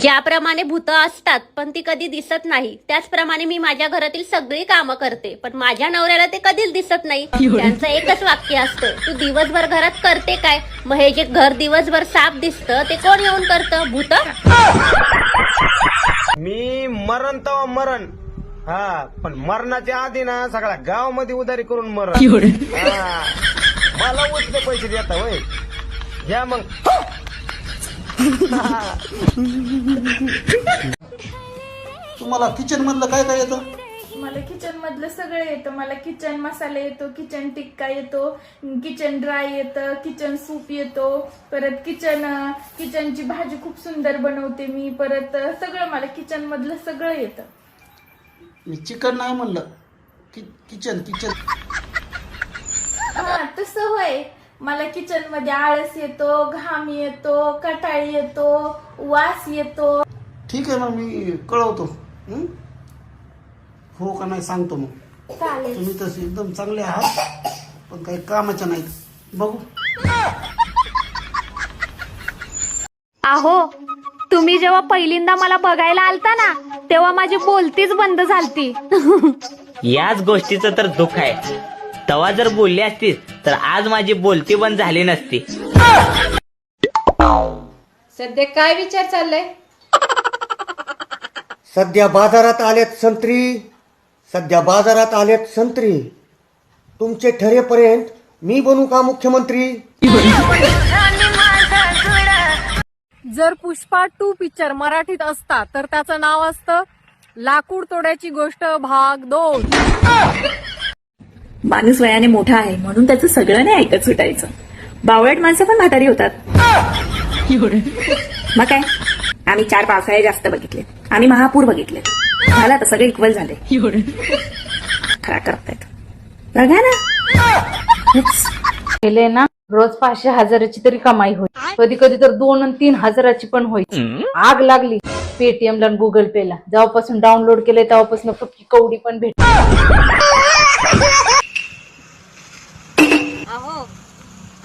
ज्याप्रमाणे भूत असतात पण ती कधी दिसत नाही. त्याचप्रमाणे मी माझ्या घरातील सगळी कामं करते पण माझ्या नवऱ्याला ते कधीच दिसत नाही. त्यांचं एकच वाक्य असतं तू दिवसभर घरात करते काय? मग हे जे घर दिवसभर साफ दिसतं ते कोण येऊन करतं? भूत? मी मरण तवा मरण. हा पण मरणाच्या आधी ना सगळ्या गावामध्ये उधारी करून मरण. हा. मला उचले पैसे देता होय. घ्या मग. तुम्हाला किचन मधलं काय काय येतं? मला किचन मधलं सगळं येतं. मला किचन मसाला येतो किचन टिक्का येतो किचन ड्राय येतं किचन सूप येतो. परत किचन किचनची भाजी खूप सुंदर बनवते मी. परत सगळं मला किचन मधलं सगळं येतं. मी चिकन नाही म्हणलं. कि किचन किचन हा तसं होय. मला किचनमध्ये आळस येतो घाम येतो कटाळी येतो वास येतो. ठीक आहे मग मी कळवतो. हं? हो का नाही सांगतो मग. चालेल. तुम्ही तसे एकदम चांगले आहात पण काही कामाच्या नाहीत. बघू. आहो तुम्ही जेव्हा पहिल्यांदा मला बघायला आलता ना तेव्हा माझी बोलतीच बंद झालती. याच गोष्टीचं तर दुःख आहे. तवा जर बोलली असतीस तर आज माझी बोलती बंद झाली नसती. सध्या काय विचार चाललाय? सध्या बाजारात आलेत संत्री. सध्या बाजारात आलेत संत्री. तुमचे ठरेपर्यंत मी बनू का मुख्यमंत्री? जर पुष्पा टू पिक्चर मराठीत असता तर त्याचं नाव असतं लाकूड तोड्याची गोष्ट भाग दोन. माणूस वयाने मोठा आहे म्हणून त्याचं सगळं नाही ऐकत सुटायचं. बावळट माणसं पण म्हातारी होतात. मग काय? आम्ही चार पावसाळे जास्त बघितले. आम्ही महापूर बघितले. झाला आता सगळे इक्वल झाले. खरा करतायत. बघा ना. केले ना रोज पाचशे हजाराची तरी कमाई होईल. कधी कधी तर दोन आणि तीन हजाराची पण होईल. आग लागली. पेटीएम ला गुगल पे ला. जेव्हापासून डाउनलोड केले तेव्हापासून पक्की कवडी पण भेट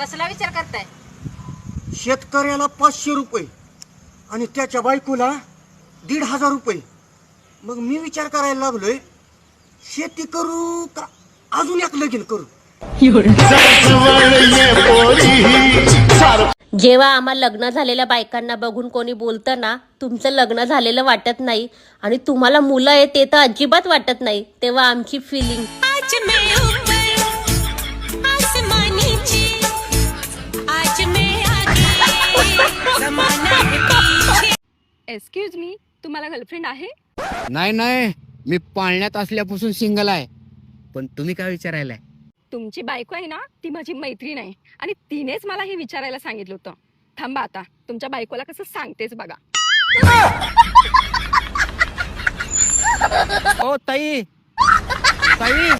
कसला विचार करताय? शेतकऱ्याला पाचशे रुपये आणि त्याच्या बायकोला दीड हजार रुपये. मग मी विचार करायला लागलोय शेती करू का अजून एक लगीन करू? जेव्हा आम्हाला लग्न झालेल्या बायकांना बघून कोणी बोलतं ना तुमचं लग्न झालेलं वाटत नाही आणि तुम्हाला मुलं आहे ते तर अजिबात वाटत नाही तेव्हा आमची फिलिंग एक्सक्यूज मी तुम्हाला गर्लफ्रेंड आहे? नाही नाही. मी पाळण्यात असल्यापासून सिंगल आहे. पण तुम्ही काय विचारायलाय? तुमची बायको आहे ना ती माझी मैत्रीण आहे. आणि तिनेच मला हे विचारायला सांगितलं होतं. थांबा आता तुमच्या बायकोला कसं सांगतेच बघा. ओ ताई. ताई.